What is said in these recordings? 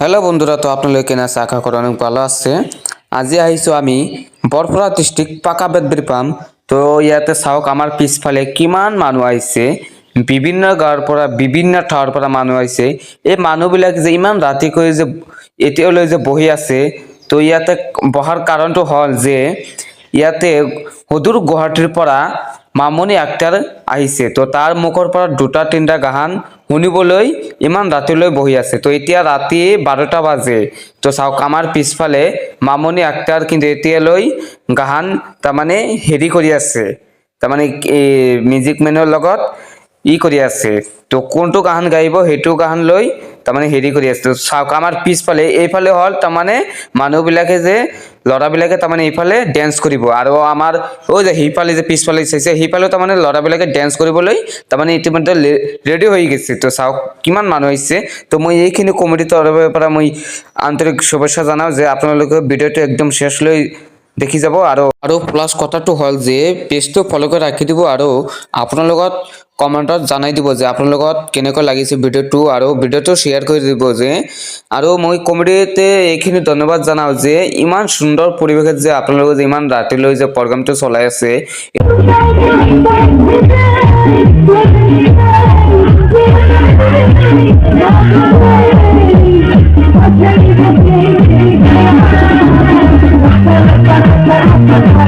Hello বন্ধুরা, তো আপনাদের কেনা আশা করে অনেক ভালো আছে। আজি আহিছোঁ আমি বৰপৰা ডিষ্ট্ৰিক্ট পাকা বেদবেৰী পাম তো ইয়াতে চাওক, আমাৰ পিছফালে কিমান মানুহ আহিছে। বিভিন্ন গাঁৱৰ পৰা, বিভিন্ন ঠাইৰ পৰা মানুহ আহিছে। এই মানুহবিলাক যে ইমান ৰাতিকৈ যে এতিয়ালৈ যে বহি আছে, তো ইয়াতে বহাৰ কাৰণটো হ'ল যে ইয়াতে সুদূৰ গুৱাহাটীৰ পৰা মামনি আক্তাৰ আহিছে। তো তাৰ মুখৰ পৰা দুটা, তিনিটা গাহান শুনিবলৈ ইমান ৰাতিলৈ বহি আছে। তো এতিয়া ৰাতি বাৰটা বাজে। তো চাওক, আমাৰ পিছফালে মামনি আক্তাৰ কিন্তু এতিয়ালৈ গাহান তাৰমানে হেৰি কৰি আছে। তাৰমানে এই মিউজিক মেনৰ লগত ই কৰি আছে। তো কোনটো গান গাইব সেইটো গান লৈ তাৰমানে হেৰি কৰি আছে। চাওক, আমাৰ পিছফালে, এইফালে হ'ল তাৰমানে মানুহবিলাকে যে, ল'ৰাবিলাকে তাৰমানে এইফালে ডেন্স কৰিব। আৰু আমাৰ অ' যে সিফালে যে পিছফালে চাইছে সিফালেও তাৰমানে ল'ৰাবিলাকে ডেন্স কৰিবলৈ তাৰমানে ইতিমধ্যে ৰেডি হৈ গৈছে। তো চাওক, কিমান মানুহ আহিছে। তো মই এইখিনি কমিটিৰ তৰফৰ পৰা মই আন্তৰিক শুভেচ্ছা জনাওঁ যে আপোনালোকে ভিডিঅ'টো একদম শেষলৈ দেখি যাব আৰু আৰু প্লাছ কথাটো হ'ল যে পেজটো ফ'ল' কৰি ৰাখি দিব আৰু আপোনাৰ লগত কমেণ্টত জনাই দিব যে আপোনাৰ লগত কেনেকুৱা লাগিছে ভিডিঅ'টো আৰু ভিডিঅ'টো শ্বেয়াৰ কৰি দিব যে। আৰু মই কমেডিতে এইখিনি ধন্যবাদ জনাওঁ যে ইমান সুন্দৰ পৰিৱেশত যে আপোনালোকে যে ইমান ৰাতিলৈ যে প্ৰগ্ৰামটো চলাই আছে।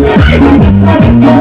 Thank you.